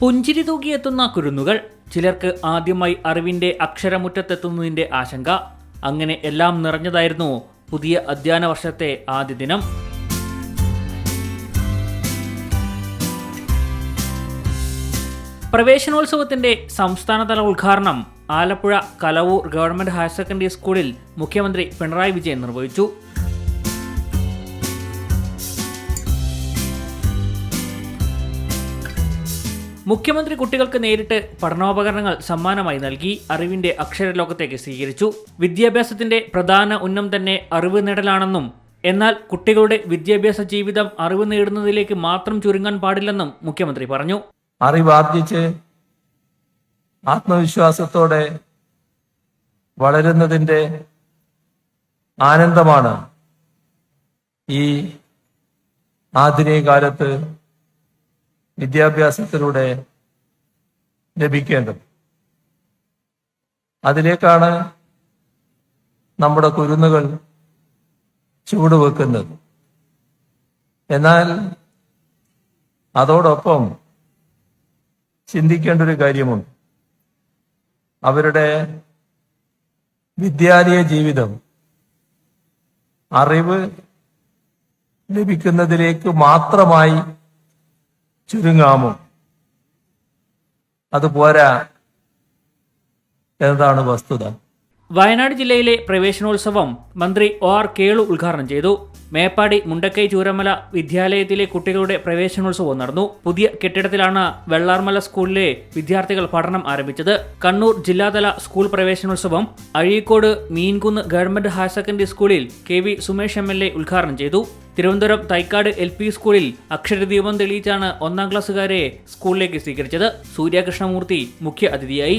പുഞ്ചിരി തൂകിയെത്തുന്ന കുരുന്നുകൾ. ചിലർക്ക് ആദ്യമായി അറിവിന്റെ അക്ഷരമുറ്റത്തെത്തുന്നതിന്റെ ആശങ്ക. അങ്ങനെ എല്ലാം നിറഞ്ഞതായിരുന്നു പുതിയ അധ്യയന വർഷത്തെ ആദ്യ ദിനം. പ്രവേശനോത്സവത്തിന്റെ സംസ്ഥാനതല ഉദ്ഘാടനം Alappuzha Kalavoor government higher secondary സ്കൂളിൽ മുഖ്യമന്ത്രി പിണറായി വിജയൻ നിർവഹിച്ചു. മുഖ്യമന്ത്രി കുട്ടികൾക്ക് നേരിട്ട് പഠനോപകരണങ്ങൾ സമ്മാനമായി നൽകി അറിവിന്റെ അക്ഷരലോകത്തേക്ക് സ്വീകരിച്ചു. വിദ്യാഭ്യാസത്തിന്റെ പ്രധാന ഉന്നം തന്നെ അറിവ് നേടലാണെന്നും എന്നാൽ കുട്ടികളുടെ വിദ്യാഭ്യാസ ജീവിതം അറിവ് നേടുന്നതിലേക്ക് മാത്രം ചുരുങ്ങാൻ പാടില്ലെന്നും മുഖ്യമന്ത്രി പറഞ്ഞു. അറിവാർജിച്ച് ആത്മവിശ്വാസത്തോടെ വളരുന്നതിന്റെ ആനന്ദമാണ് ഈ ആധുനിക കാലത്ത് വിദ്യാഭ്യാസത്തിലൂടെ ലഭിക്കേണ്ടത്. അതിലേക്കാണ് നമ്മുടെ കുരുന്നുകൾ ചുവടുവെക്കുന്നത്. എന്നാൽ അതോടൊപ്പം ചിന്തിക്കേണ്ട ഒരു കാര്യമുണ്ട്. അവരുടെ വിദ്യാലയ ജീവിതം അറിവ് ലഭിക്കുന്നതിലേക്ക് മാത്രമായി ചുരുങ്ങാമോ? അത് പോരാ. എന്നതാണ് വസ്തുത. വയനാട് ജില്ലയിലെ പ്രവേശനോത്സവം മന്ത്രി ഒ ആർ കേളു ഉദ്ഘാടനം ചെയ്തു. മേപ്പാടി മുണ്ടക്കൈ ചൂരമല വിദ്യാലയത്തിലെ കുട്ടികളുടെ പ്രവേശനോത്സവം നടന്നു. പുതിയ കെട്ടിടത്തിലാണ് വെള്ളാർമല സ്കൂളിലെ വിദ്യാർത്ഥികൾ പഠനം ആരംഭിച്ചത്. കണ്ണൂർ ജില്ലാതല സ്കൂൾ പ്രവേശനോത്സവം Azhikode Meenkunnu government higher secondary സ്കൂളിൽ K V Sumesh M L A ഉദ്ഘാടനം ചെയ്തു. തിരുവനന്തപുരം തൈക്കാട് എൽ പി സ്കൂളിൽ അക്ഷരദീപം തെളിയിച്ചാണ് ഒന്നാം ക്ലാസ്സുകാരെ സ്കൂളിലേക്ക് സ്വീകരിച്ചത്. സൂര്യകൃഷ്ണമൂർത്തി മുഖ്യ അതിഥിയായി.